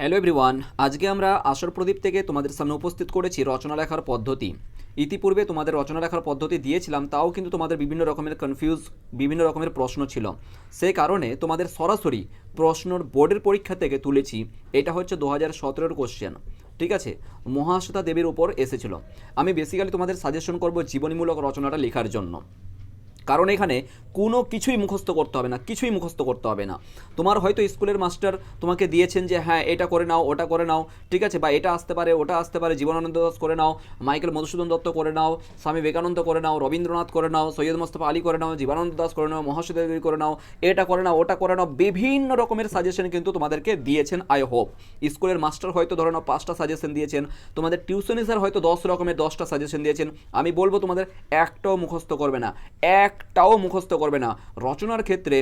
Hello everyone আজকে আমরা আসর প্রদীপ থেকে তোমাদের সামনে উপস্থিত করেছি রচনা লেখার পদ্ধতি। ইতিপূর্বে তোমাদের রচনা লেখার পদ্ধতি দিয়েছিলাম, তাও কিন্তু তোমাদের বিভিন্ন রকমের কনফিউজ বিভিন্ন রকমের প্রশ্ন ছিল। সেই কারণে তোমাদের সরাসরি প্রশ্নর বোর্ডের পরীক্ষা থেকে তুলেছি। এটা হচ্ছে দু হাজার সতেরোর কোশ্চেন ঠিক আছে? মহাশ্বেতা দেবীর উপর এসেছিল। আমি বেসিক্যালি তোমাদের সাজেশন করব জীবনীমূলক রচনাটা লেখার জন্য। কারণ এখানে কোনো কিছুই মুখস্থ করতে হবে না কিছুই মুখস্থ করতে হবে না তোমার হয়তো স্কুলের মাস্টার তোমাকে দিয়েছেন যে হ্যাঁ এটা করে নাও ওটা করে নাও ঠিক আছে বা এটা আসতে পারে ওটা আসতে পারে জীবনানন্দ দাস করে নাও মাইকেল মধুসূদন দত্ত করে নাও স্বামী বিবেকানন্দ করে নাও রবীন্দ্রনাথ করে নাও সৈয়দ মোস্তফা আলী করে নাও জীবনানন্দ দাস করে নাও মহাশ্বেতা দেবী করে নাও এটা করে নাও ওটা করে নাও বিভিন্ন রকমের সাজেশন কিন্তু তোমাদেরকে দিয়েছেন আই হোপ স্কুলের মাস্টার হয়তো ধরে নাও পাঁচটা সাজেশন দিয়েছেন তোমাদের টিউশনি স্যার হয়তো দশ রকমের দশটা সাজেশন দিয়েছেন আমি বলব তোমাদের একটাও মুখস্থ করবে না একটাও মুখস্থ করবে না। রচনার ক্ষেত্রে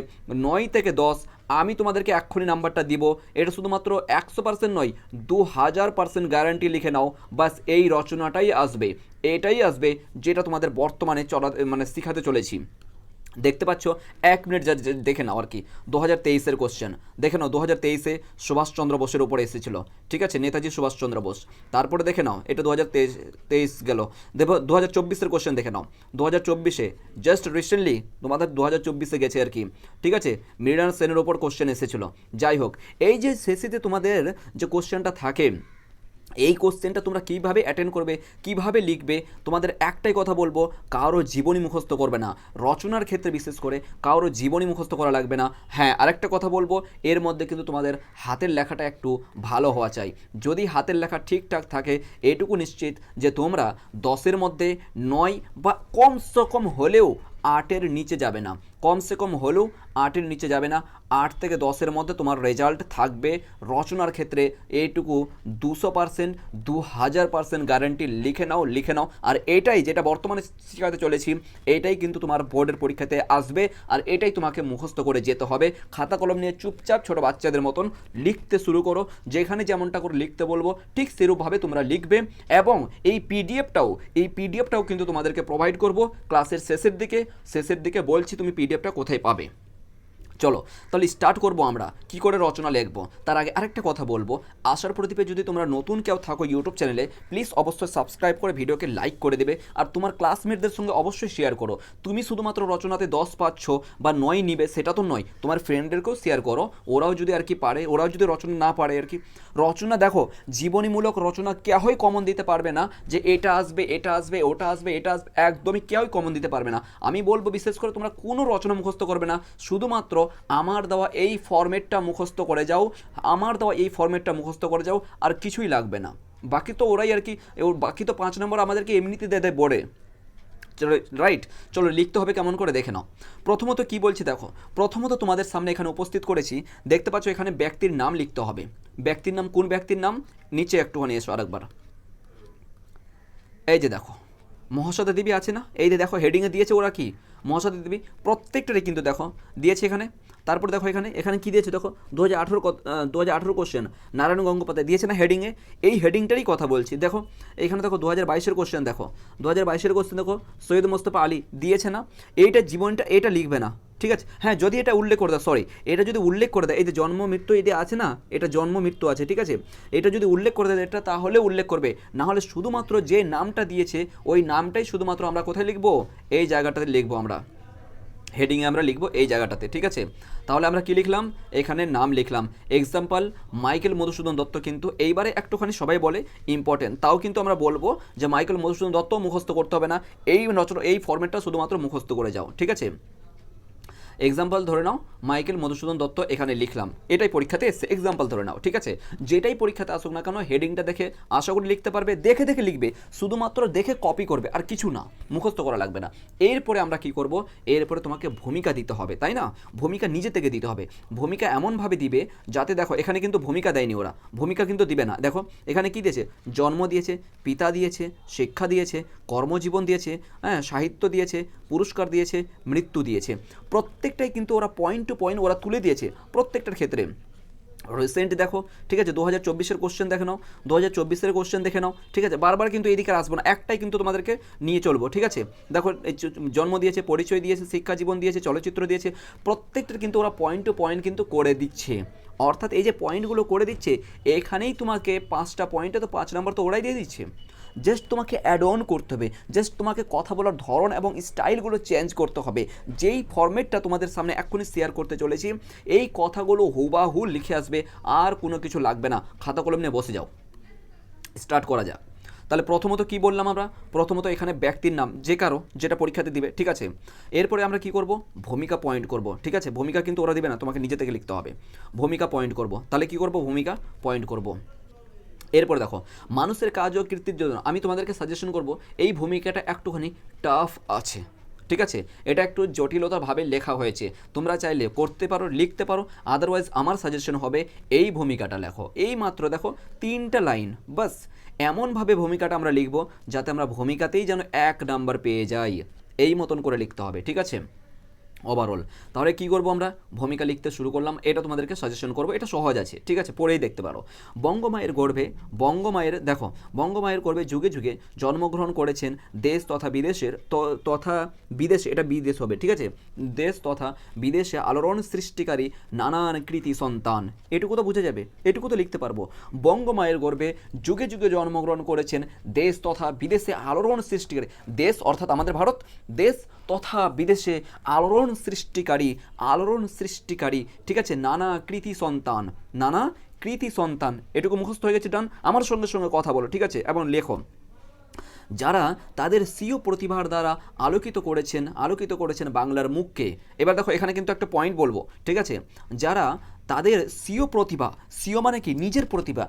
নয় থেকে দশ, আমি তোমাদেরকে এক্ষুনি নাম্বারটা দিব। এটা শুধুমাত্র একশো পার্সেন্ট নয় দু হাজার পার্সেন্ট গ্যারান্টি লিখে নাও। বাস এই রচনাটাই আসবে। এটাই আসবে যেটা তোমাদের বর্তমানে চলা মানে শিখাতে চলেছি। দেখতে পাচ্ছ, এক মিনিট যা দেখে নাও আর কি। দু হাজার তেইশের কোশ্চেন দেখে নাও, দু হাজার তেইশে সুভাষচন্দ্র বোসের উপরে এসেছিল। ঠিক আছে? নেতাজি সুভাষচন্দ্র বোস। তারপরে দেখে নাও, এটা দু হাজার তেইশ তেইশ গেল। দেখো দু হাজার চব্বিশের কোশ্চেন দেখে নাও। দু হাজার চব্বিশে জাস্ট রিসেন্টলি তোমাদের দু হাজার চব্বিশে গেছে আর কি। ঠিক আছে? মৃণাল সেনের ওপর কোশ্চেন এসেছিল। যাই হোক, এই যে শেষেতে তোমাদের যে কোশ্চেনটা থাকে এই কোশ্চেনটা তোমরা কীভাবে অ্যাটেন্ড করবে, কীভাবে লিখবে, তোমাদের একটাই কথা বলব, কারও জীবনী মুখস্থ করবে না। রচনার ক্ষেত্রে বিশেষ করে কারও জীবনী মুখস্থ করা লাগবে না। হ্যাঁ আরেকটা কথা বলব, এর মধ্যে কিন্তু তোমাদের হাতের লেখাটা একটু ভালো হওয়া চাই। যদি হাতের লেখা ঠিকঠাক থাকে, এটুকু নিশ্চিত যে তোমরা দশের মধ্যে নয় বা কমসে কম হলেও আটের নিচে যাবে না। কমসে কম হলেও আটের নিচে যাবে না। আট থেকে দশের মধ্যে তোমার রেজাল্ট থাকবে। রচনার ক্ষেত্রে এইটুকু দুশো পার্সেন্ট দু হাজার পার্সেন্ট গ্যারান্টি লিখে নাও লিখে নাও। আর এটাই যেটা বর্তমানে শেখাতে চলেছি, এটাই কিন্তু তোমার বোর্ডের পরীক্ষাতে আসবে। আর এটাই তোমাকে মুখস্থ করে যেতে হবে। খাতা কলম নিয়ে চুপচাপ ছোট বাচ্চাদের মতন লিখতে শুরু করো। যেখানে যেমনটা করে লিখতে বলব, ঠিক সেরূপভাবে তোমরা লিখবে। এবং এই পিডিএফটাও এই পিডিএফটাও কিন্তু তোমাদেরকে প্রোভাইড করব। ক্লাসের শেষের দিকে শেষের দিকে বলছি, তুমি পিডিএফটা কোথায় পাবে? চলো, তাহলে স্টার্ট করব আমরা। কি করে রচনা লিখব? তার আগে আরেকটা কথা বলব। আশার প্রদীপে যদি তোমরা নতুন কেউ থাকো ইউটিউব চ্যানেলে প্লিজ অবশ্যই সাবস্ক্রাইব করে ভিডিওকে লাইক করে দেবে আর তোমার ক্লাসমেটদের সঙ্গে অবশ্যই শেয়ার করো। তুমি শুধুমাত্র রচনাতে দশ পাচ্ছ বা নয় নিবে, সেটা তো নয়। তোমার ফ্রেন্ডদেরকেও শেয়ার করো। ওরাও যদি আর কি পারে, ওরাও যদি রচনা না পারে আর কি। রচনা দেখো, জীবনীমূলক রচনা কেউই কমন দিতে পারবে না যে এটা আসবে এটা আসবে, ওটা আসবে, এটা আসবে, একদমই কেউই কমন দিতে পারবে না। আমি বলব বিশেষ করে তোমরা কোনো রচনা মুখস্থ করবে না। শুধুমাত্র আমার দেওয়া এই ফরম্যাটটা মুখস্থ করে যাও, আমার দেওয়া এই ফর্মেটটা মুখস্থ করে যাও, আর কিছুই লাগবে না। বাকি তো ওরাই আর কি বাকি তো পাঁচ নম্বর আমাদেরকে এমনিতে দেয় দেয় বোর্ডে রাইট চলো লিখতে হবে কেমন করে দেখে নাও। প্রথমত কি বলছি দেখো, প্রথমত তোমাদের সামনে এখানে উপস্থিত করেছি, দেখতে পাচ্ছ এখানে ব্যক্তির নাম লিখতে হবে। ব্যক্তির নাম, কোন ব্যক্তির নাম? নিচে একটুখানি এসো আরেকবার। এই যে দেখো মহাশ্বেতা দেবী আছে না? এই যে দেখো হেডিংয়ে দিয়েছে ওরা কি? মহাশ্বেতা দেবী প্রত্যেকটারই কিন্তু দেখো দিয়েছে এখানে তারপর দেখো এখানে এখানে কী দিয়েছে? দেখো দু হাজার আঠেরো দু হাজার আঠেরো কোশ্চেন নারায়ণ গঙ্গোপাধ্যায় দিয়েছে না হেডিংয়ে এই হেডিংটারই কথা বলছি। দেখো, এখানে দেখো দু হাজার বাইশের কোশ্চেন দেখো। দু হাজার বাইশের কোশ্চেন দেখো, সৈয়দ মোস্তফা আলী দিয়েছে না? এইটা জীবনটা এটা লিখবে না। ঠিক আছে? হ্যাঁ যদি এটা উল্লেখ করে দেয় সরি এটা যদি উল্লেখ করে দেয় এই যে জন্ম, মৃত্যু, এই যে আছে না, এটা জন্ম, মৃত্যু আছে, ঠিক আছে? এটা যদি উল্লেখ করে দেয় এটা তাহলে উল্লেখ করবে। না হলে শুধুমাত্র যে নামটা দিয়েছে, ওই নামটাই শুধুমাত্র আমরা কোথায় লিখব? এই জায়গাটাতে লিখব আমরা। হেডিংয়ে আমরা লিখব এই জায়গাটাতে, ঠিক আছে? তাহলে আমরা কি লিখলাম? এখানে নাম লিখলাম। এক্সাম্পল মাইকেল মধুসূদন দত্ত কিন্তু এইবারে একটুখানি সবাই বলে ইম্পর্টেন্ট তাও কিন্তু আমরা বলব যে মাইকেল মধুসূদন দত্ত মুখস্থ করতে হবে না। এই রচনা এই ফর্মেটটা শুধুমাত্র মুখস্থ করে যাও, ঠিক আছে? এক্সাম্পল ধরে নাও মাইকেল মধুসূদন দত্ত এখানে লিখলাম। এটাই পরীক্ষাতে এসছে এক্সাম্পল ধরে নাও, ঠিক আছে? যেটাই পরীক্ষাতে আসুক না কেন হেডিংটা দেখে আশা করি লিখতে পারবে, দেখে দেখে লিখবে, শুধুমাত্র দেখে কপি করবে, আর কিছু না, মুখস্থ করা লাগবে না। এরপরে আমরা কি করব? এরপরে তোমাকে ভূমিকা দিতে হবে, তাই না? ভূমিকা নিজে থেকে দিতে হবে। ভূমিকা এমনভাবে দিবে, যাতে দেখো, এখানে কিন্তু ভূমিকা দেয়নি ওরা। ভূমিকা কিন্তু দিবে না। দেখো, এখানে কি দিয়েছে? জন্ম দিয়েছে, পিতা দিয়েছে, শিক্ষা দিয়েছে, কর্মজীবন দিয়েছে হ্যাঁ সাহিত্য দিয়েছে পুরস্কার দিয়েছে, মৃত্যু দিয়েছে। প্রত্যেকটাই কিন্তু ওরা পয়েন্ট টু পয়েন্ট ওরা তুলে দিয়েছে প্রত্যেকটার ক্ষেত্রে। রিসেন্ট দেখো, ঠিক আছে, দু হাজার চব্বিশের কোশ্চেন দেখে নাও, দু হাজার চব্বিশের কোশ্চেন দেখে নাও, ঠিক আছে, বারবার কিন্তু এইদিকে আর আসব না, একটাই কিন্তু তোমাদেরকে নিয়ে চলবো, ঠিক আছে? দেখো জন্ম দিয়েছে, পরিচয় দিয়েছে, শিক্ষা জীবন দিয়েছে, চলচ্চিত্র দিয়েছে, প্রত্যেকটার কিন্তু ওরা পয়েন্ট টু পয়েন্ট কিন্তু করে দিচ্ছে। অর্থাৎ এই যে পয়েন্টগুলো করে দিচ্ছে, এখানেই তোমাকে পাঁচটা পয়েন্টে তো পাঁচ নাম্বার তো ওরাই দিয়ে দিচ্ছে। জাস্ট তোমাকে অ্যাড অন করতে হবে। জাস্ট তোমাকে কথা বলার ধরন এবং স্টাইলগুলো চেঞ্জ করতে হবে। যেই ফরম্যাটটা তোমাদের সামনে এক্ষুনি শেয়ার করতে চলেছি, এই কথাগুলো হুবাহু লিখে আসবে, আর কোনো কিছু লাগবে না। খাতা কলম নিয়ে বসে যাও। স্টার্ট করা যাক। তাহলে প্রথমত কি বললাম আমরা? প্রথমত এখানে ব্যক্তির নাম, যে কারও, যেটা পরীক্ষাতে দিবে, ঠিক আছে? এরপরে আমরা কি করব? ভূমিকা পয়েন্ট করব, ঠিক আছে? ভূমিকা কিন্তু ওরা দিবে না, তোমাকে নিজে থেকে লিখতে হবে। ভূমিকা পয়েন্ট করব। তাহলে কি করব? ভূমিকা পয়েন্ট করব। এরপরে দেখো, মানুষের কাজ ও কীর্তির জন্য। আমি তোমাদেরকে সাজেশন করব, এই ভূমিকাটা একটুখানি টাফ আছে, ঠিক আছে? এটা একটু জটিলতাভাবে লেখা হয়েছে। তোমরা চাইলে করতে পারো, লিখতে পারো আদারওয়াইজ আমার সাজেশন হবে এই ভূমিকাটা লেখো। এই মাত্র দেখো, তিনটা লাইন বাস। এমনভাবে ভূমিকাটা আমরা লিখব, যাতে আমরা ভূমিকাতেই যেন এক নাম্বার পেয়ে যাই। এই মতন করে লিখতে হবে, ঠিক আছে? ওভারঅল তাহলে কি করব আমরা? ভূমিকা লিখতে শুরু করলাম। এটা তোমাদেরকে সাজেশন করব। এটা সহজ আছে। ঠিক আছে? পড়েই দেখতে পারো। বঙ্গমায়ের গর্ভে, বঙ্গমায়ের, দেখো, বঙ্গমায়ের গর্ভে যুগে যুগে জন্মগ্রহণ করেছেন দেশ তথা বিদেশের তথা বিদেশে, এটা বিদেশ হবে, ঠিক আছে? দেশ তথা বিদেশে আলোড়ন সৃষ্টিকারী নানান কৃতি সন্তান। এটুকু তো বুঝে যাবে। এটুকু তো লিখতে পারব। বঙ্গমায়ের গর্ভে যুগে যুগে জন্মগ্রহণ করেছেন দেশ তথা বিদেশে আলোড়ন সৃষ্টিকারী, দেশ অর্থাৎ আমাদের ভারত, দেশ তথা বিদেশে আলোড়ন সৃষ্টিকারী আলোড়ন সৃষ্টিকারী, ঠিক আছে? নানা কৃতি সন্তান, নানা কৃতি সন্তান। এটুকু মুখস্থ হয়ে গেছে, ডান? আমার সঙ্গে সঙ্গে কথা বলো, ঠিক আছে? এবং লেখো। যারা তাদের সিও প্রতিভার দ্বারা আলোকিত করেছেন আলোকিত করেছেন বাংলার মুখকে। এবার দেখো, এখানে কিন্তু একটা পয়েন্ট বলব, ঠিক আছে? যারা তাদের সিও প্রতিভা, সিও মানে কি? নিজের প্রতিভা।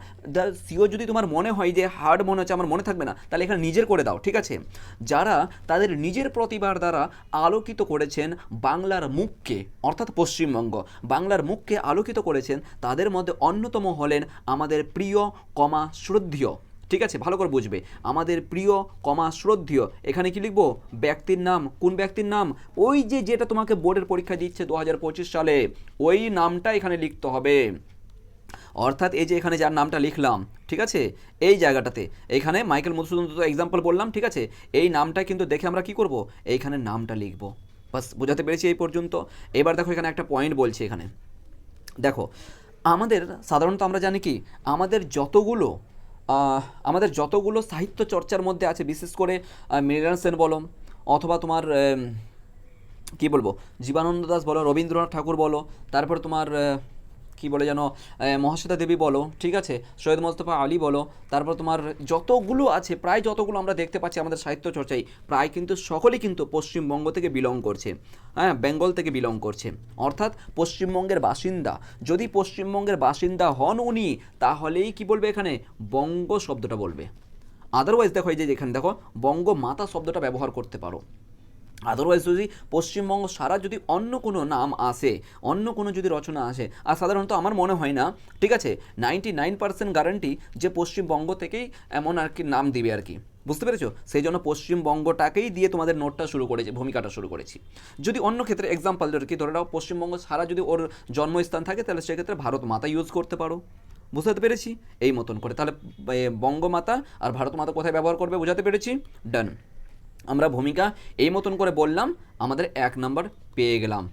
সিও যদি তোমার মনে হয় যে হার্ড মনে হচ্ছে, আমার মনে থাকবে না, তাহলে এখানে নিজের করে দাও, ঠিক আছে? যারা তাদের নিজের প্রতিভার দ্বারা আলোকিত করেছেন বাংলার মুখকে, অর্থাৎ পশ্চিমবঙ্গ, বাংলার মুখকে আলোকিত করেছেন, তাদের মধ্যে অন্যতম হলেন আমাদের প্রিয়, কমা, শ্রদ্ধেয়। ঠিক আছে? ভালো করে বুঝবে। আমাদের প্রিয়, কমা শ্রদ্ধেয়, এখানে কি লিখব? ব্যক্তির নাম। কোন ব্যক্তির নাম? ওই যে যেটা তোমাকে বোর্ডের পরীক্ষা দিচ্ছে দু হাজার পঁচিশ সালে, ওই নামটা এখানে লিখতে হবে। অর্থাৎ এই যে এখানে যার নামটা লিখলাম, ঠিক আছে? এই জায়গাটাতে। এইখানে মাইকেল মধুসূদন তো এক্সাম্পল বললাম, ঠিক আছে? এই নামটা কিন্তু দেখে আমরা কি করব? এইখানে নামটা লিখব। বাস, বোঝাতে পেরেছি এই পর্যন্ত? এবার দেখো এখানে একটা পয়েন্ট বলছি এখানে। দেখো, আমাদের সাধারণত আমরা জানি কি? আমাদের যতগুলো আমাদের যতগুলো সাহিত্য চর্চার মধ্যে আছে, বিশেষ করে মৃণাল সেন বলো, অথবা তোমার কি বলব, জীবানন্দ দাস বলো, রবীন্দ্রনাথ ঠাকুর বলো, তারপর তোমার কি বলে যেন মহাশ্বেতা দেবী বলো, ঠিক আছে? সৈয়দ মোস্তফা আলী বলো, তারপর তোমার যতগুলো আছে, প্রায় যতগুলো আমরা দেখতে পাচ্ছি আমাদের সাহিত্য চর্চায়, প্রায় কিন্তু সকলেই কিন্তু পশ্চিমবঙ্গ থেকে বিলং করছে। হ্যাঁ বেঙ্গল থেকে বিলং করছে। অর্থাৎ পশ্চিমবঙ্গের বাসিন্দা, যদি পশ্চিমবঙ্গের বাসিন্দা হন উনি, তাহলেই কি বলবে এখানে? বঙ্গ শব্দটা বলবে। আদারওয়াইজ দেখো এই যে এখানে দেখো বঙ্গ মাতা শব্দটা ব্যবহার করতে পারো। আদারওয়াইজ যদি পশ্চিমবঙ্গ সারা যদি অন্য কোনো নাম আসে, অন্য কোনো যদি রচনা আসে, আর সাধারণত আমার মনে হয় না, ঠিক আছে? নাইনটি নাইন পার্সেন্ট গ্যারান্টি যে পশ্চিমবঙ্গ থেকেই এমন আর কি নাম দিবে আর কি। বুঝতে পেরেছ? সেই জন্য পশ্চিমবঙ্গটাকেই দিয়ে তোমাদের নোটটা শুরু করেছে, ভূমিকাটা শুরু করেছি। যদি অন্য ক্ষেত্রে এক্সাম্পল কি, ধরে নাও পশ্চিমবঙ্গ সারা যদি ওর জন্মস্থান থাকে, তাহলে সেক্ষেত্রে ভারত মাতা ইউজ করতে পারো। বুঝতে পেরেছি? এই মতন করে। তাহলে বঙ্গমাতা আর ভারত মাতা কোথায় ব্যবহার করবে, বোঝাতে পেরেছি? ডান আমরা ভূমিকা এই মতন করে বললাম, আমাদের এক নম্বর পেয়ে গেলাম।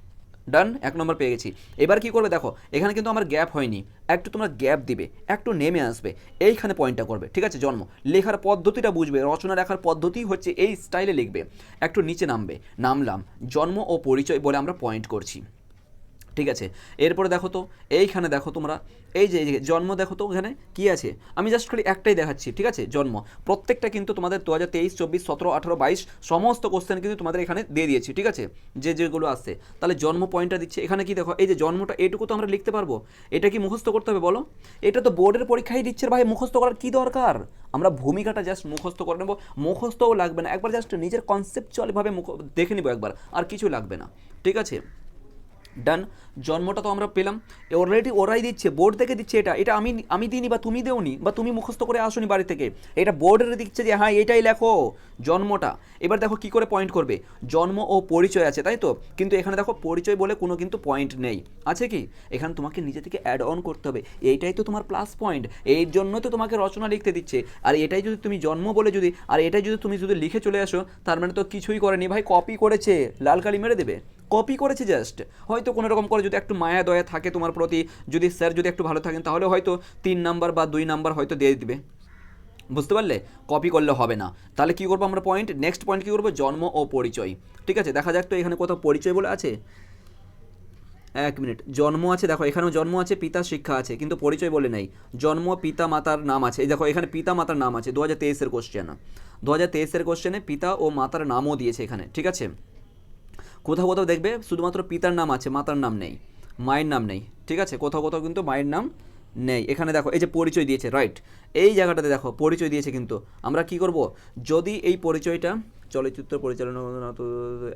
ডান এক নম্বর পেয়ে গেছি। এবার কি করবে দেখো, এখানে কিন্তু আমার গ্যাপ হয়নি। একটু তোমরা গ্যাপ দিবে, একটু নেমে আসবে, এইখানে পয়েন্টটা করবে, ঠিক আছে, জন্ম। লেখার পদ্ধতিটা বুঝবে, রচনা লেখার পদ্ধতি হচ্ছে এই স্টাইলে লিখবে। একটু নিচে নামবে, নামলাম, জন্ম ও পরিচয় বলে আমরা পয়েন্ট করছি। ঠিক আছে? এরপরে দেখো তো, এইখানে দেখো তোমরা, এই যে জন্ম দেখো তো এখানে কি আছে? আমি জাস্ট খালি একটাই দেখাচ্ছি, ঠিক আছে? জন্ম। প্রত্যেকটা কিন্তু তোমাদের দু হাজার তেইশ, চব্বিশ, সতেরো, আঠারো, বাইশ, সমস্ত কোশ্চেন কিন্তু তোমাদের এখানে দিয়ে দিয়েছি, ঠিক আছে? যে, যেগুলো আসছে তাহলে জন্ম পয়েন্টটা দিচ্ছে। এখানে কি দেখো, এই যে জন্মটা এটুকু তো আমরা লিখতে পারব? এটা কি মুখস্থ করতে হবে বলো? এটা তো বোর্ডের পরীক্ষায় দিচ্ছে ভাই, মুখস্থ করার কি দরকার? আমরা ভূমিকাটা জাস্ট মুখস্থ করে নেব। মুখস্থও লাগবে না। একবার জাস্ট নিজের কনসেপচুয়ালিভাবে মুখ, দেখে নেব একবার, আর কিছু লাগবে না, ঠিক আছে? ডান জন্মটা তো আমরা পেলাম। অলরেডি ওরাই দিচ্ছে বোর্ড থেকে দিচ্ছে এটা। এটা আমি আমি দিইনি বা তুমি দেওনি বা তুমি মুখস্থ করে আসোনি বাড়ি থেকে। এটা বোর্ডের দিচ্ছে যে হ্যাঁ এটাই লেখো জন্মটা। এবার দেখো কি করে পয়েন্ট করবে। জন্ম ও পরিচয় আছে, তাই তো? কিন্তু এখানে দেখো পরিচয় বলে কোনো কিন্তু পয়েন্ট নেই। আছে কি? এখানে তোমাকে নিজে থেকে অ্যাড অন করতে হবে। এইটাই তো তোমার প্লাস পয়েন্ট এই জন্য তো তোমাকে রচনা লিখতে দিচ্ছে। আর এটাই যদি তুমি জন্ম বলে যদি, আর এটাই যদি তুমি যদি লিখে চলে আসো, তার মানে তো কিছুই করেনি। ভাই কপি করেছে। লাল কালি মেরে দেবে। কপি করেছে জাস্ট হয়তো কোনো রকম করে যদি একটু মায়া দয়া থাকে তোমার প্রতি, যদি স্যার যদি একটু ভালো থাকেন, তাহলে হয়তো তিন নাম্বার বা দুই নাম্বার হয়তো দিয়ে দিবে। বুঝতে পারলে? কপি করলে হবে না। তাহলে কী করব আমরা পয়েন্ট নেক্সট পয়েন্ট কী করব? জন্ম ও পরিচয়। ঠিক আছে? দেখা যাক তো এখানে কোথাও পরিচয় বলে আছে? এক মিনিট জন্ম আছে, দেখো, এখানেও জন্ম আছে, পিতা শিক্ষা আছে, কিন্তু পরিচয় বলে নেই। জন্ম, পিতা, মাতার নাম আছে। এই দেখো, এখানে পিতা, মাতার নাম আছে। দু হাজার তেইশের কোশ্চেন দু হাজার তেইশের কোশ্চেনে পিতা ও মাতার নামও দিয়েছে এখানে। ঠিক আছে? কোথাও কোথাও দেখবে শুধুমাত্র পিতার নাম আছে, মাতার নাম নেই, মায়ের নাম নেই, ঠিক আছে? কোথাও কোথাও কিন্তু মায়ের নাম নেই। এখানে দেখো, এই যে পরিচয় দিয়েছে রাইট এই জায়গাটাতে দেখো, পরিচয় দিয়েছে কিন্তু। আমরা কি করব? যদি এই পরিচয়টা চলচ্চিত্র পরিচালনা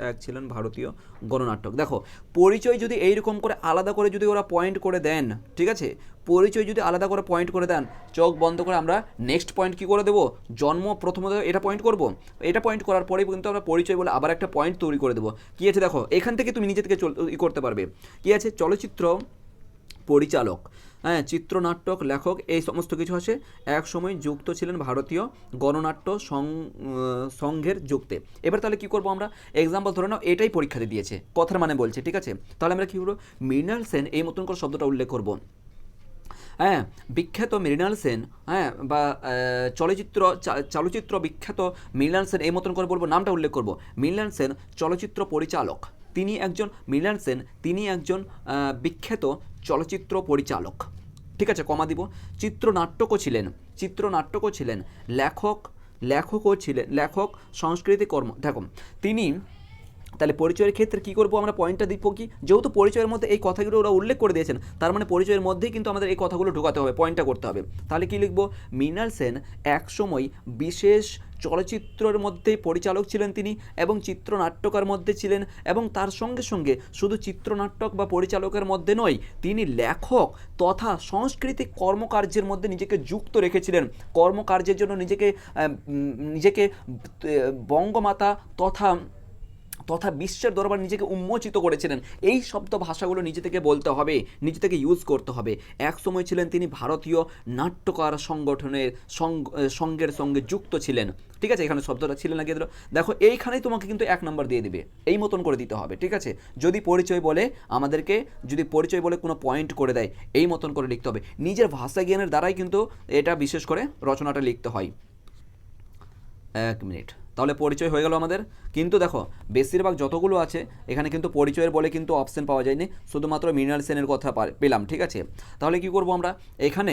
এক ছিলেন ভারতীয় গণনাটক দেখো, পরিচয় যদি এইরকম করে আলাদা করে যদি ওরা পয়েন্ট করে দেন, ঠিক আছে? পরিচয় যদি আলাদা করে পয়েন্ট করে দেন, চোখ বন্ধ করে আমরা নেক্সট পয়েন্ট কি করে দেবো? জন্ম প্রথমত এটা পয়েন্ট করব। এটা পয়েন্ট করার পরে কিন্তু আমরা পরিচয় বলে আবার একটা পয়েন্ট তৈরি করে দেবো। কী আছে দেখো? এখান থেকে তুমি নিজে থেকে চল করতে পারবে। কী আছে? চলচ্চিত্র পরিচালক। হ্যাঁ চিত্রনাট্যক, লেখক, এই সমস্ত কিছু আছে। এক সময় যুক্ত ছিলেন ভারতীয় গণনাট্য সংঘের যুক্তে। এবার তাহলে কি করব আমরা? এক্সাম্পল ধরে নাও, এটাই পরীক্ষাতে দিয়েছে। কথার মানে বলছে, ঠিক আছে? তাহলে আমরা কী করব? মৃণাল সেন, এই মতন করে শব্দটা উল্লেখ করব। হ্যাঁ বিখ্যাত মৃণাল সেন হ্যাঁ বা চলচ্চিত্র চলচ্চিত্র বিখ্যাত মৃণাল সেন, এই মতন করে বলব, নামটা উল্লেখ করব। মৃণাল সেন, চলচ্চিত্র পরিচালক। তিনি একজন, মৃণাল সেন, তিনি একজন বিখ্যাত চলচ্চিত্র পরিচালক। ঠিক আছে, কমা দিব। চিত্রনাট্যকও ছিলেন চিত্রনাট্যকও ছিলেন। লেখক, লেখকও ছিলেন, লেখক সংস্কৃতি কর্ম, দেখো, তিনি তাহলে পরিচয়ের ক্ষেত্রে কী করব? আমরা পয়েন্টটা দিব কি? যেহেতু পরিচয়ের মধ্যে এই কথাগুলো ওরা উল্লেখ করে দিয়েছেন, তার মানে পরিচয়ের মধ্যেই কিন্তু আমাদের এই কথাগুলো ঢোকাতে হবে পয়েন্টটা করতে হবে। তাহলে কি লিখব? মৃণাল সেন একসময় বিশেষ চলচ্চিত্রের মধ্যে পরিচালক ছিলেন তিনি এবং চিত্রনাট্যকার মধ্যে ছিলেন এবং তার সঙ্গে সঙ্গে শুধু চিত্রনাট্যক বা পরিচালকের মধ্যে নয়, তিনি লেখক তথা সাংস্কৃতিক কর্মকার্যের মধ্যে নিজেকে যুক্ত রেখেছিলেন। কর্মকার্যের জন্য নিজেকে নিজেকে বঙ্গমাতা তথা তথা বিশ্বের দরবার নিজেকে উন্মোচিত করেছিলেন। এই শব্দ ভাষাগুলো নিজে থেকে বলতে হবে, নিজে থেকে ইউজ করতে হবে। এক সময় ছিলেন তিনি ভারতীয় নাট্যকার সংগঠনের সঙ্গের সঙ্গে যুক্ত ছিলেন। ঠিক আছে? এখানে শব্দটা ছিল না দিল দেখো, এইখানেই তোমাকে কিন্তু এক নম্বর দিয়ে দিবে। এই মতন করে দিতে হবে, ঠিক আছে? যদি পরিচয় বলে, আমাদেরকে যদি পরিচয় বলে কোনো পয়েন্ট করে দেয়, এই মতন করে লিখতে হবে। নিজের ভাষা জ্ঞানের দ্বারাই কিন্তু এটা বিশেষ করে রচনাটা লিখতে হয়। এক মিনিট। তাহলে পরিচয় হয়ে গেল আমাদের। কিন্তু দেখো, বেশিরভাগ যতগুলো আছে, এখানে কিন্তু পরিচয়ের বলে কিন্তু অপশন পাওয়া যায়নি। শুধুমাত্র মিনারেল সেনের কথা পেলাম, ঠিক আছে? তাহলে কি করব আমরা? এখানে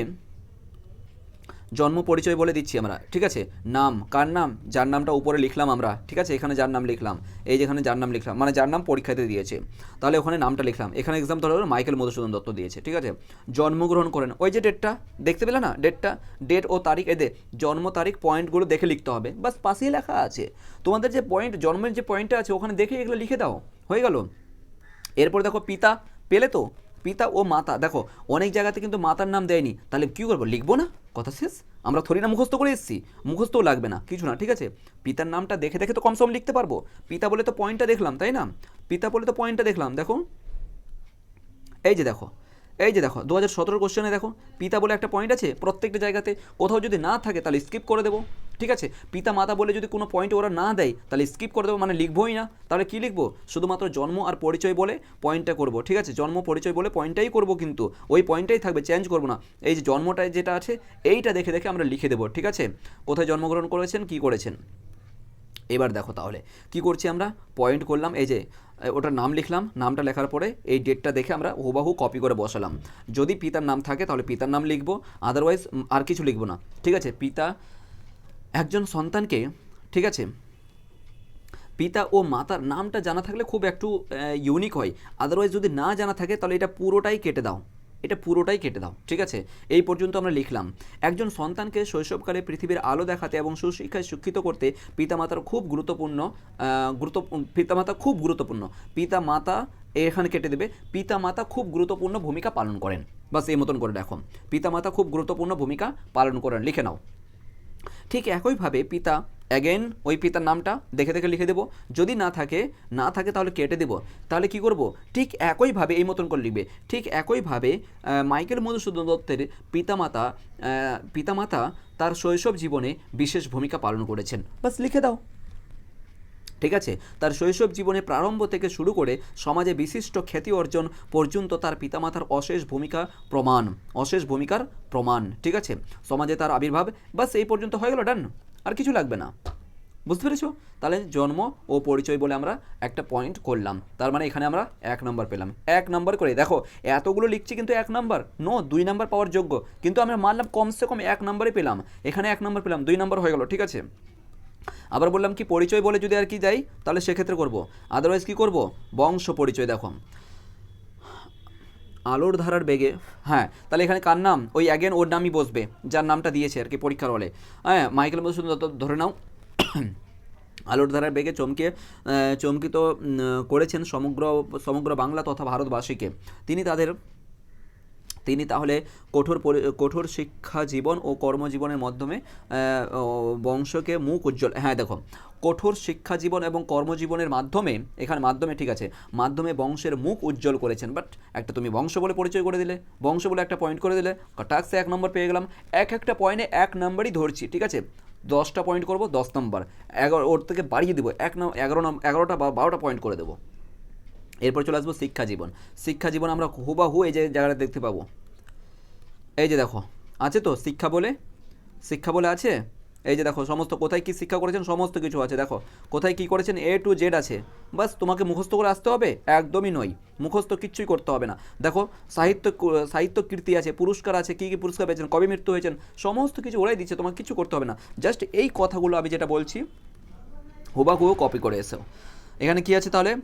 জন্ম পরিচয় বলে দিচ্ছি আমরা, ঠিক আছে? নাম, কার নাম? যার নামটা উপরে লিখলাম আমরা, ঠিক আছে? এখানে যার নাম লিখলাম, এই যেখানে যার নাম লিখলাম মানে যার নাম পরীক্ষাতে দিয়েছে। তাহলে ওখানে নামটা লিখলাম, এখানে এক্সাম ধরো মাইকেল মধুসূদন দত্ত দিয়েছে, ঠিক আছে? জন্মগ্রহণ করেন, ওই যে ডেটটা দেখতে পেলে না ডেটটা ডেট ও তারিখ এদের জন্ম তারিখ পয়েন্টগুলো দেখে লিখতে হবে, বাস পাশেই লেখা আছে। তোমাদের যে পয়েন্ট জন্মের যে পয়েন্টটা আছে, ওখানে দেখে এগুলো লিখে দাও, হয়ে গেল? এরপর দেখো পিতা, পেলে তো? পিতা ও মাতা। দেখো, অনেক জায়গাতে কিন্তু মাতার নাম দেয়নি। তাহলে কী করব? লিখব না? কথা শেষ? আমরা থরি না মুখস্থ করে এসেছি। মুখস্থও লাগবে না, কিছু না, ঠিক আছে? পিতার নামটা দেখে দেখে তো কম সম লিখতে পারব। পিতা বলে তো পয়েন্টটা দেখলাম, তাই না? পিতা বলে তো পয়েন্টটা দেখলাম, দেখো। এই যে দেখো এই যে দেখো, দু হাজার সতেরো কোশ্চেনে দেখো, পিতা বলে একটা পয়েন্ট আছে, প্রত্যেকটা জায়গাতে কোথাও যদি না থাকে তাহলে স্কিপ করে দেবো, ঠিক আছে? পিতা মাতা বলে যদি কোনো পয়েন্ট ওরা না দেয়, তাহলে স্কিপ করে দেবো মানে লিখবোই না। তাহলে কি লিখব? শুধুমাত্র জন্ম আর পরিচয় বলে পয়েন্টটা করব, ঠিক আছে? জন্ম, পরিচয় বলে পয়েন্টটাই করব কিন্তু, ওই পয়েন্টটাই থাকবে চেঞ্জ করব না। এই যে জন্মটায় যেটা আছে, এইটা দেখে দেখে আমরা লিখে দেবো, ঠিক আছে? কোথায় জন্মগ্রহণ করেছেন, কি করেছেন? এবার দেখো তাহলে, কি করছি আমরা? পয়েন্ট করলাম, এই যে ওটার নাম লিখলাম, নামটা লেখার পরে এই ডেটটা দেখে আমরা হুবাহু কপি করে বসালাম। যদি পিতার নাম থাকে তাহলে পিতার নাম লিখব আদারওয়াইজ আর কিছু লিখব না। ঠিক আছে? পিতা একজন সন্তানকে, ঠিক আছে? পিতা ও মাতার নামটা জানা থাকলে খুব একটু ইউনিক হয়। আদারওয়াইজ যদি না জানা থাকে তাহলে এটা পুরোটাই কেটে দাও। এটা পুরোটাই কেটে দাও, ঠিক আছে? এই পর্যন্ত আমরা লিখলাম। একজন সন্তানকে শৈশবকালে পৃথিবীর আলো দেখাতে এবং সুশিক্ষায় শিক্ষিত করতে পিতামাতার খুব গুরুত্বপূর্ণ গুরুত্ব, পিতামাতা খুব গুরুত্বপূর্ণ। পিতা মাতা এখানে কেটে দেবে পিতা মাতা খুব গুরুত্বপূর্ণ ভূমিকা পালন করেন। বাস এই মতন করে দেখো। পিতা মাতা খুব গুরুত্বপূর্ণ ভূমিকা পালন করেন, লিখে নাও। ঠিক একইভাবে পিতা অ্যাগেন ওই পিতার নামটা দেখে দেখে লিখে দেবো। যদি না থাকে না থাকে তাহলে কেটে দেবো। তাহলে কি করব? ঠিক একইভাবে এই মতন করে লিখবে। ঠিক একইভাবে মাইকেল মধুসূদন দত্তের পিতামাতা পিতামাতা তার শৈশব জীবনে বিশেষ ভূমিকা পালন করেছেন। বাস লিখে দাও। ঠিক আছে? তার শৈশব জীবনে প্রারম্ভ থেকে শুরু করে সমাজে বিশিষ্ট খ্যাতি অর্জন পর্যন্ত তার পিতামাতার অশেষ ভূমিকা প্রমাণ। অশেষ ভূমিকার প্রমাণ। ঠিক আছে? সমাজে তার আবির্ভাব। বাস এই পর্যন্ত হয়ে গেল, ডান। আর কিছু লাগবে না। বুঝতে পেরেছ? তাহলে জন্ম ও পরিচয় বলে আমরা একটা পয়েন্ট করলাম। তার মানে এখানে আমরা এক নম্বর পেলাম। এক নম্বর করে, দেখো, এতগুলো লিখছি কিন্তু এক নম্বর নো দুই নম্বর পাওয়ার যোগ্য। কিন্তু আমরা মানলাম কমসে কম এক নম্বরে পেলাম। এখানে এক নম্বর পেলাম, দুই নম্বর হয়ে গেল, ঠিক আছে? আবার বললাম কি, পরিচয় বলে যদি আর কি যাই, তাহলে সেক্ষেত্রে করব। আদারওয়াইজ কি করব? বংশ পরিচয়, দেখো। আলোর ধারার বেগে হ্যাঁ তাহলে এখানে কার নাম? ওই অ্যাগেন ওর নামই বসবে, যার নামটা দিয়েছে আর কি পরীক্ষার হলে। হ্যাঁ মাইকেল মধুসূদন দত্ত ধরে নাও। আলোর ধারার বেগে চমকে চমকিত করেছেন সমগ্র সমগ্র বাংলা তথা ভারতবাসীকে। তিনি তাদের তিনি তাহলে কঠোর কঠোর শিক্ষা জীবন ও কর্মজীবনের মাধ্যমে বংশকে মুখ উজ্জ্বল হ্যাঁ দেখো, কঠোর শিক্ষা জীবন এবং কর্মজীবনের মাধ্যমে, এখানে মাধ্যমে ঠিক আছে, মাধ্যমে বংশের মুখ উজ্জ্বল করেছেন বাট একটা তুমি বংশ বলে পরিচয় করে দিলে, বংশ বলে একটা পয়েন্ট করে দিলে টাক্সে এক নম্বর পেয়ে গেলাম, এক একটা পয়েন্টে এক নম্বরই ধরছি, ঠিক আছে, দশটা পয়েন্ট করব, দশ নম্বর এগারো, ওর থেকে বাড়িয়ে দেবো, এক নম্বর এগারো নম্বর এগারোটা বা বারোটা পয়েন্ট করে দেবো। এরপর চলে আসব শিক্ষা জীবন। শিক্ষা জীবন আমরা হুবাহু এই যে জায়গাটা দেখতে পাবো। এই যে দেখো, আছে তো শিক্ষা বলে? শিক্ষা বলে আছে? এই যে দেখো, সমস্ত কোথায় কি শিক্ষা করেছেন সমস্ত কিছু আছে। দেখো, কোথায় কি করেছেন এ টু জেড আছে। বাস তোমাকে মুখস্থ করে আসতে হবে? একদমই নয়। মুখস্থ কিচ্ছুই করতে হবে না। দেখো, সাহিত্য সাহিত্য কীর্তি আছে, পুরস্কার আছে, কী কী পুরস্কার পেয়েছেন, কবে মৃত্যু হয়েছেন, সমস্ত কিছু ওরাই দিচ্ছে, তোমাকে কিছু করতে হবে না। জাস্ট এই কথাগুলো আমি যেটা বলছি হুবাহুও কপি করে এসো। এখানে কি আছে তাহলে?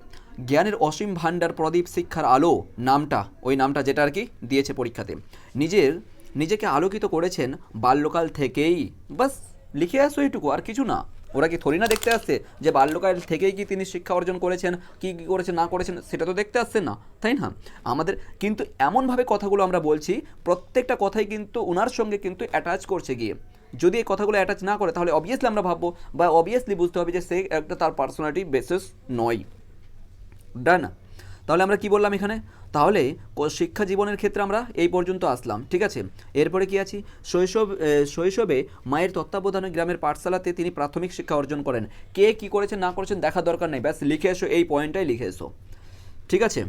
জ্ঞানের অসীম ভাণ্ডার প্রদীপ শিক্ষার আলো নামটা, ওই নামটা যেটা আর কি দিয়েছে পরীক্ষাতে। নিজের, নিজেকে আলোকিত করেছেন বাল্যকাল থেকেই। বাস, লিখে আসো এইটুকু, আর কিছু না। ওরা কি থরি না দেখতে আসছে যে বাল্যকাল থেকেই কি তিনি শিক্ষা অর্জন করেছেন, কি, কী করেছেন, না করেছেন, সেটা তো দেখতে আসছে না, তাই না? আমাদের কিন্তু এমনভাবে কথাগুলো আমরা বলছি, প্রত্যেকটা কথাই কিন্তু ওনার সঙ্গে কিন্তু অ্যাটাচ করছে গিয়ে। যদি এই কথাগুলো অ্যাটাচ না করে, তাহলে অবভিয়াসলি আমরা ভাববো বা অবভিয়াসলি বুঝতে হবে যে সে একটা তার পার্সোনালিটি বেসিস নয়। ডান। তাহলে আমরা কি বললাম এখানে? তাহলে শিক্ষা জীবনের ক্ষেত্রে আমরা এই পর্যন্ত আসলাম, ঠিক আছে? এরপরে কি আছি? শৈশব শৈশবে মায়ের তত্ত্বাবধানে গ্রামের পাঠশালাতে তিনি প্রাথমিক শিক্ষা অর্জন করেন। কে কি করেছেন, না করেছেন দেখা দরকার নেই। ব্যাস, লিখে এসো, এই পয়েন্টটাই লিখে এসো। ঠিক আছে?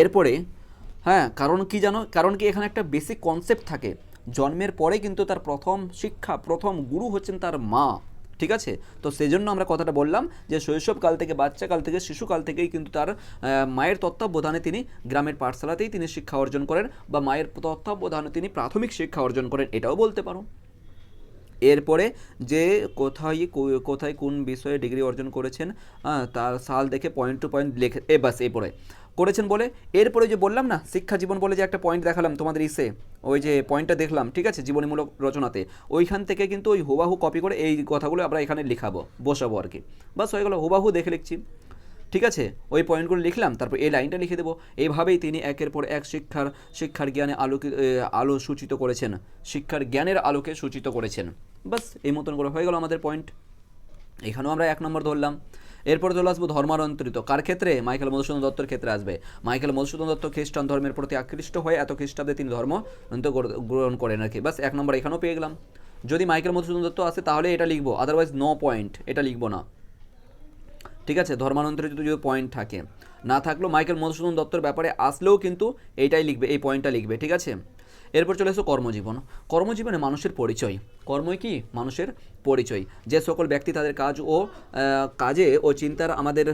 এরপরে হ্যাঁ কারণ কি জানো? কারণ কি এখানে একটা বেসিক কনসেপ্ট থাকে। জন্মের পরে কিন্তু তার প্রথম শিক্ষা, প্রথম গুরু হচ্ছেন তার মা। ঠিক আছে? তো সেই জন্য আমরা কথাটা বললাম যে শৈশবকাল থেকে বাচ্চাকাল থেকে শিশুকাল থেকেই কিন্তু তার মায়ের তত্ত্বাবধানে তিনি গ্রামের পাঠশালাতেই তিনি শিক্ষা অর্জন করেন বা মায়ের তত্ত্বাবধানে তিনি প্রাথমিক শিক্ষা অর্জন করেন, এটাও বলতে পারো। এরপরে যে কোথায় কোথায় কোন বিষয়ে ডিগ্রি অর্জন করেছেন তার সাল দেখে পয়েন্ট টু পয়েন্ট লেখে, এ বাস এই পরে করেছেন বলে। এরপরে যে বললাম না, শিক্ষা জীবন বলে যে একটা পয়েন্ট দেখালাম তোমাদের ইসে, ওই যে পয়েন্টটা দেখলাম, ঠিক আছে? জীবনীমূলক রচনাতে। ওইখান থেকে কিন্তু ওই হুবাহু কপি করে এই কথাগুলো আমরা এখানে লিখাবো, বসাবো আর কি। বাস হয়ে গেলো, হুবাহু দেখে লিখছি। ঠিক আছে? ওই পয়েন্টগুলো লিখলাম, তারপর এই লাইনটা লিখে দেবো। এইভাবেই তিনি একের পর এক শিক্ষার শিক্ষার জ্ঞানে আলোকে আলো সূচিত করেছেন। শিক্ষার জ্ঞানের আলোকে সূচিত করেছেন। বাস এই মতন করে হয়ে গেল আমাদের পয়েন্ট এখানেও আমরা এক নম্বর ধরলাম। এরপর চলে আসব ধর্মান্তরিত। কার ক্ষেত্রে? মাইকেল মধুসূদন দত্তর ক্ষেত্রে আসবে। মাইকেল মধুসূদন দত্ত খ্রিস্টান ধর্মের প্রতি আকৃষ্ট হয়ে এত খ্রিস্টাব্দে তিনি ধর্ম গ্রহণ করেন আর কি। বাস, এক নম্বর এখানেও পেয়ে গেলাম। যদি মাইকেল মধুসূদন দত্ত আসে, তাহলে এটা লিখব। আদারওয়াইজ নো পয়েন্ট এটা লিখব না। ঠিক আছে? ধর্মান্তরিত যদি পয়েন্ট থাকে। না থাকলেও মাইকেল মধুসূদন দত্তর ব্যাপারে আসলেও কিন্তু এইটাই লিখবে, এই পয়েন্টটা লিখবে। ঠিক আছে? এরপর চলে এসো কর্মজীবন। কর্মজীবনে মানুষের পরিচয়। কর্মই কি? মানুষের পরিচয়। যে সকল ব্যক্তি তাদের কাজ ও কাজে ও চিন্তার আমাদের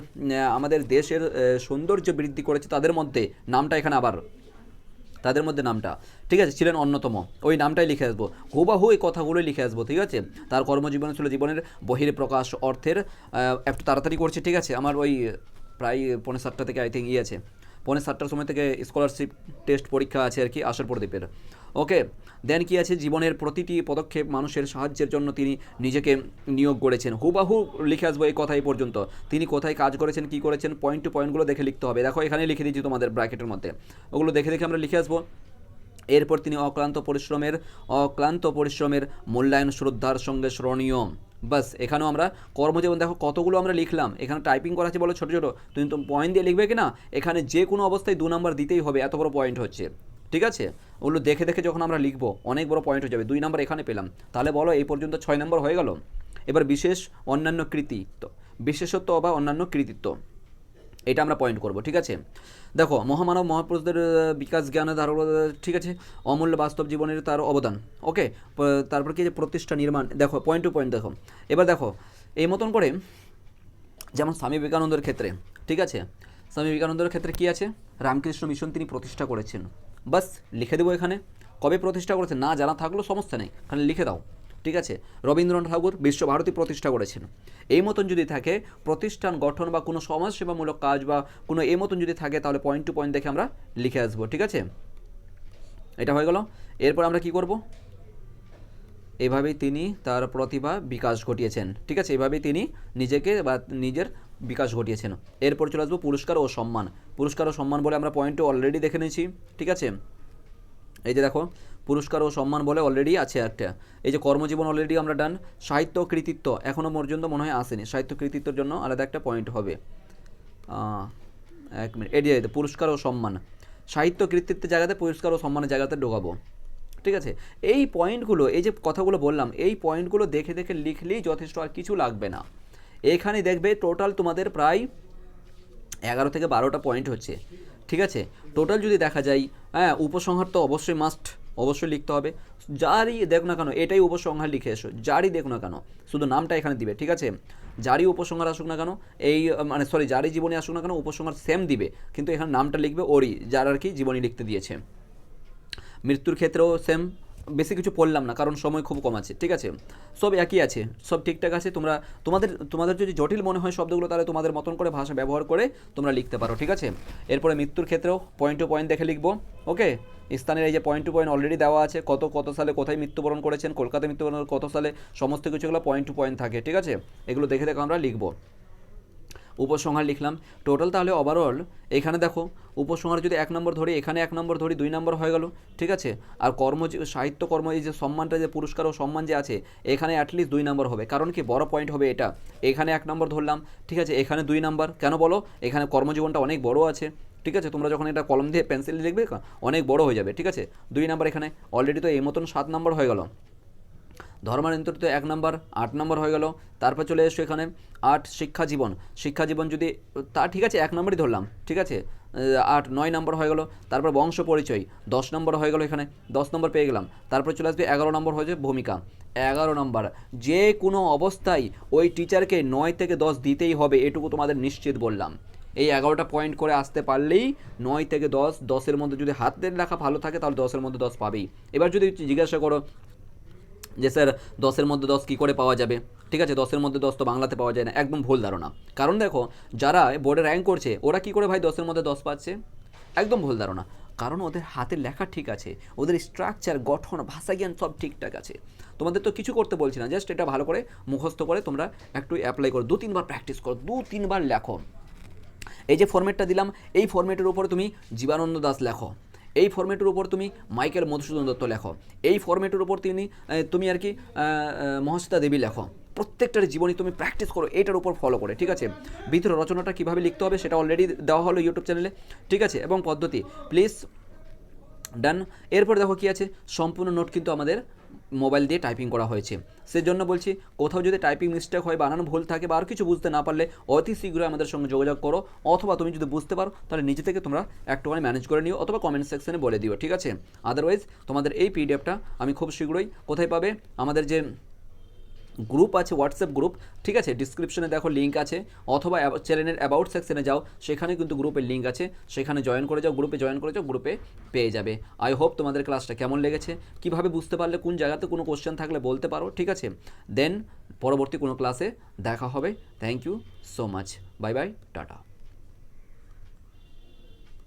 আমাদের দেশের সৌন্দর্য বৃদ্ধি করেছে, তাদের মধ্যে নামটা এখানে আবার। তাদের মধ্যে নামটা। ঠিক আছে, ছিলেন অন্যতম। ওই নামটাই লিখে আসব। হুবাহু এই কথাগুলোই লিখে আসব, ঠিক আছে? তার কর্মজীবন ছিল জীবনের বহির প্রকাশ অর্থের একটু তাড়াতাড়ি করছে, ঠিক আছে? আমার ওই প্রায় পৌনে সাতটা থেকে আই থিঙ্ক ই আছে। পৌনে সাতটার সময় থেকে স্কলারশিপ টেস্ট পরীক্ষা আছে আর কি আশার প্রদীপের। ওকে দেন কি আছে? জীবনের প্রতিটি পদক্ষেপ মানুষের সাহায্যের জন্য তিনি নিজেকে নিয়োগ করেছেন। হুবাহু লিখে আসব এই কথা এই পর্যন্ত। তিনি কোথায় কাজ করেছেন, কি করেছেন পয়েন্ট টু পয়েন্টগুলো দেখে লিখতে হবে। দেখো এখানে লিখে দিচ্ছি তোমাদের ব্র্যাকেটের মধ্যে। ওগুলো দেখে দেখে আমরা লিখে আসব। এরপর তিনি অক্লান্ত পরিশ্রমের অক্লান্ত পরিশ্রমের মূল্যায়ন শ্রদ্ধার সঙ্গে স্মরণীয়। বাস, এখানেও আমরা কর্মজীবন, দেখো কতগুলো আমরা লিখলাম। এখানে টাইপিং করা আছে, বলো ছোটো ছোটো। তুমি তো পয়েন্ট দিয়ে লিখবে কি না এখানে যে কোনো অবস্থায় দু নম্বর দিতেই হবে, এত বড় পয়েন্ট হচ্ছে। ঠিক আছে? ওগুলো দেখে দেখে যখন আমরা লিখব, অনেক বড় পয়েন্ট হয়ে যাবে। দুই নম্বর এখানে পেলাম। তাহলে বলো, এই পর্যন্ত ছয় নম্বর হয়ে গেল? এবার বিশেষ অন্যান্য কৃতি, তো বিশেষত্ব বা অন্যান্য কৃতিত্ব। এটা আমরা পয়েন্ট করব, ঠিক আছে? দেখো, মহামানব মহাপুরুষদের বিকাশ জ্ঞানে ধারণ ঠিক আছে? অমূল্য বাস্তব জীবনের তার অবদান ওকে তারপর কি যে প্রতিষ্ঠা নির্মাণ, দেখো পয়েন্ট টু পয়েন্ট দেখো। এবার দেখো, এই মতন করে যেমন স্বামী বিবেকানন্দের ক্ষেত্রে, ঠিক আছে? স্বামী বিবেকানন্দের ক্ষেত্রে কি আছে? রামকৃষ্ণ মিশন তিনি প্রতিষ্ঠা করেছেন। বাস, লিখে দেবো এখানে। কবে প্রতিষ্ঠা করেছেন? না জানা থাকলেও সমস্যা নেই। এখানে লিখে দাও। ঠিক আছে? রবীন্দ্রনাথ ঠাকুর বিশ্বভারতী প্রতিষ্ঠা করেছেন। এই মতন যদি থাকে, প্রতিষ্ঠান গঠন বা কোনো সমাজসেবামূলক কাজ বা কোনো এই মতন যদি থাকে, তাহলে পয়েন্ট টু পয়েন্ট দেখে আমরা লিখে আসব, ঠিক আছে? এটা হয়ে গেল। এরপর আমরা কি করব? এভাবেই তিনি তার প্রতিভা বিকাশ ঘটিয়েছেন, ঠিক আছে? এভাবেই তিনি নিজেকে বা নিজের বিকাশ ঘটিয়েছেন। এরপর চলে আসব পুরস্কার ও সম্মান। পুরস্কার ও সম্মান বলে আমরা পয়েন্টও অলরেডি দেখে নিয়েছি, ঠিক আছে? এই যে দেখো, পুরস্কার ও সম্মান বলে অলরেডি আছে একটা। এই যে কর্মজীবন অলরেডি আমরা ডান সাহিত্য কৃতিত্ব এখনও পর্যন্ত মনে হয় আসেনি। সাহিত্য কৃতিত্বের জন্য আলাদা একটা পয়েন্ট হবে। এক মিনিট এটি পুরস্কার ও সম্মান। সাহিত্য কৃতিত্বের জায়গাতে পুরস্কার ও সম্মানের জায়গাতে ঢোকাবো। ঠিক আছে? এই পয়েন্টগুলো এই যে কথাগুলো বললাম, এই পয়েন্টগুলো দেখে দেখে লিখলেই যথেষ্ট আর কিছু লাগবে না। এখানে দেখবে টোটাল তোমাদের প্রায় এগারো থেকে বারোটা পয়েন্ট হচ্ছে। ঠিক আছে? টোটাল যদি দেখা যায় হ্যাঁ উপসংহার তো অবশ্যই মাস্ট অবশ্যই লিখতে হবে। যারই দেখো না কেন, এটাই উপসংহার লিখে এসো, যারই দেখো না কেন, শুধু নামটা এখানে দিবে, ঠিক আছে? যারই উপসংহার আসুক না কেন, এই মানে সরি যারই জীবনী আসুক না কেন, উপসংহার সেম দিবে, কিন্তু এখানে নামটা লিখবে ওরই, যার আর কি জীবনী লিখতে দিয়েছে। মৃত্যুর ক্ষেত্রেও সেম বেশি কিছু পড়লাম না, কারণ সময় খুব কম আছে, ঠিক আছে? সব একই আছে, সব ঠিকঠাক আছে, তোমরা, তোমাদের তোমাদের যদি জটিল মনে হয় শব্দগুলো, তাহলে তোমাদের মতন করে ভাষা ব্যবহার করে তোমরা লিখতে পারো, ঠিক আছে? এরপরে মৃত্যুর ক্ষেত্রেও পয়েন্ট টু পয়েন্ট দেখে লিখব ওকে স্থানের এই যে পয়েন্ট টু পয়েন্ট অলরেডি দেওয়া আছে, কত কত সালে কোথায় মৃত্যুবরণ করেছেন, কলকাতায় মৃত্যুবরণ কত সালে, সমস্ত কিছুগুলো পয়েন্ট টু পয়েন্ট থাকে, ঠিক আছে? এগুলো দেখে দেখে আমরা লিখব। উপসংহার লিখলাম। টোটাল তাহলে ওভারঅল এখানে দেখো, উপসংহার যদি এক নম্বর ধরি, এখানে এক নম্বর ধরি, দুই নম্বর হয়ে গেল, ঠিক আছে? আর কর্ম সাহিত্য কর্ম, এই যে সম্মানটা যে, পুরস্কার ও সম্মান যে আছে, এখানে অ্যাটলিস্ট দুই নম্বর হবে। কারণ কি? বড় পয়েন্ট হবে এটা। এখানে এক নম্বর ধরলাম, ঠিক আছে? এখানে দুই নম্বর। কেন বলো? এখানে কর্মজীবনটা অনেক বড় আছে, ঠিক আছে? তোমরা যখন এটা কলম দিয়ে পেন্সিল লিখবে, অনেক বড় হয়ে যাবে, ঠিক আছে? দুই নম্বর এখানে অলরেডি তো এই মতন সাত নম্বর হয়ে গেল। ধর্মান্তরিত এক নম্বর, আট নম্বর হয়ে গেল। তারপর চলে এসছো এখানে, আট শিক্ষা জীবন। শিক্ষা জীবন যদি, তা ঠিক আছে, এক নম্বরই ধরলাম, ঠিক আছে? আট, নয় নম্বর হয়ে গেল। তারপর বংশ পরিচয়, দশ নম্বর হয়ে গেল এখানে, দশ নম্বর পেয়ে গেলাম। তারপর চলে আসবে এগারো নম্বর হয়েছে ভূমিকা। এগারো নম্বর, যে কোনো অবস্থায় ওই টিচারকে নয় থেকে দশ দিতেই হবে, এটুকু তোমাদের নিশ্চিত বললাম। এই এগারোটা পয়েন্ট করে আসতে পারলেই নয় থেকে দশ, দশের মধ্যে যদি হাতের লেখা ভালো থাকে, তাহলে দশের মধ্যে দশ পাবেই। এবার যদি জিজ্ঞাসা করো যে স্যার দশের মধ্যে দশ কী করে পাওয়া যাবে? ঠিক আছে, দশের মধ্যে দশ তো বাংলাতে পাওয়া যায় না, একদম ভুল ধারণা। কারণ দেখো, যারা বোর্ডে র্যাঙ্ক করছে, ওরা কী করে ভাই দশের মধ্যে দশ পাচ্ছে? একদম ভুল ধারণা। কারণ ওদের হাতের লেখা ঠিক আছে, ওদের স্ট্রাকচার গঠন, ভাষা জ্ঞান সব ঠিকঠাক আছে। তোমাদের তো কিছু করতে বলছি না জাস্ট এটা ভালো করে মুখস্থ করে তোমরা একটু অ্যাপ্লাই করো, দু তিনবার প্র্যাকটিস করো, দু তিনবার লেখো। এই যে ফর্মেটটা দিলাম, এই ফর্মেটের উপরে তুমি জীবানন্দ দাস লেখো। এই ফর্মেটের উপর তুমি মাইকেল মধুসূদন দত্ত লেখো। এই ফর্মেটের উপর তিনি তুমি আর কি মহাশ্বেতা দেবী লেখো। প্রত্যেকটার জীবনী তুমি প্র্যাকটিস করো, এটার উপর ফলো করে, ঠিক আছে? ভিতরে রচনাটা কীভাবে লিখতে হবে সেটা অলরেডি দেওয়া হলো ইউটিউব চ্যানেলে ঠিক আছে? এবং পদ্ধতি প্লিজ ডান এরপর দেখো কী আছে, সম্পূর্ণ নোট কিন্তু আমাদের মোবাইল দিয়ে টাইপিং করা হয়েছে। সেজন্য বলছি, কোথাও যদি টাইপিং মিস্টেক হয়, বানানো ভুল থাকে বা আর কিছু বুঝতে না পারলে অতি শীঘ্রই আমাদের সঙ্গে যোগাযোগ করো, অথবা তুমি যদি বুঝতে পারো, তাহলে নিজে থেকে তোমরা একটুখানি ম্যানেজ করে নিও, অথবা কমেন্ট সেকশনে বলে দিও, ঠিক আছে? আদারওয়াইজ তোমাদের এই পিডিএফটা আমি খুব শীঘ্রই কোথায় পাবে? আমাদের যে গ্রুপ আছে হোয়াটসঅ্যাপ গ্রুপ ঠিক আছে? ডিসক্রিপশনে দেখো লিঙ্ক আছে, অথবা চ্যানেলের অ্যাবাউট সেকশনে যাও সেখানে কিন্তু গ্রুপের লিঙ্ক আছে। সেখানে জয়েন করে যাও গ্রুপে জয়েন করে যাও গ্রুপে পেয়ে যাবে। আই হোপ তোমাদের ক্লাসটা কেমন লেগেছে? কীভাবে বুঝতে পারলে, কোন জায়গাতে কোনো কোশ্চেন থাকলে বলতে পারো, ঠিক আছে? দেন পরবর্তী কোনো ক্লাসে দেখা হবে। Thank you so much bye bye tata